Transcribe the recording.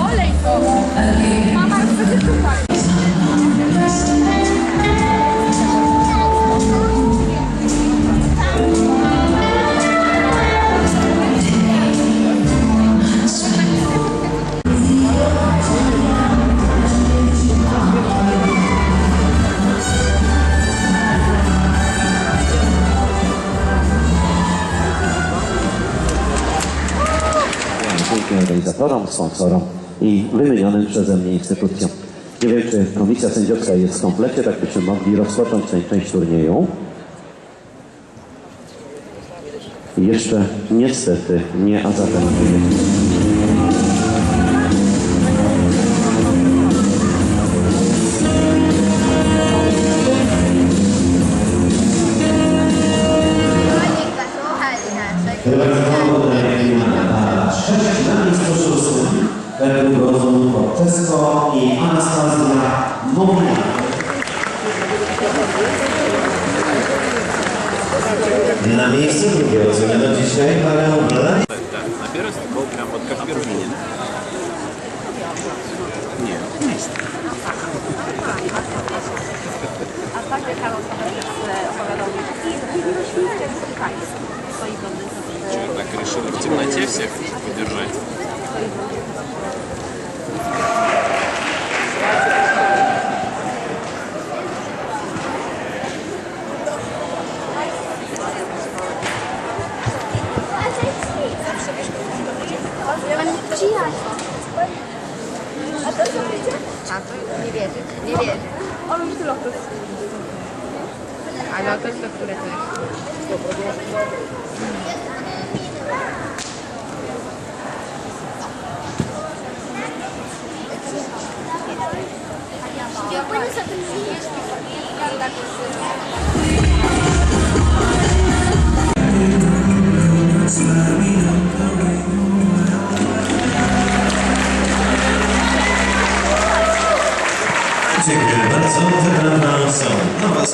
Olej to! Mama już będzie tutaj. Organizatorom, sponsorom i wymienionym przeze mnie instytucjom. Nie wiem, czy komisja sędziowska jest w komplecie, tak byśmy mogli rozpocząć tę część turnieju. Jeszcze niestety nie, a zatem trzecich na miejscu szóstym według rozumu Tesco i Anastazja Nowina. Na miejscu drugie oceniano dzisiaj parę blat. Tak, najpierw program od każdego rodziny. Nie, nie. A tak jak Karol opowiadał mi, jest wielki roślinny, jak w swoich Что я так решил в темноте всех поддержать. А то что придет? А то не режет. Не режет. А вы что лохнут? Она только курит. Dziękuję bardzo. Wybrana są nowa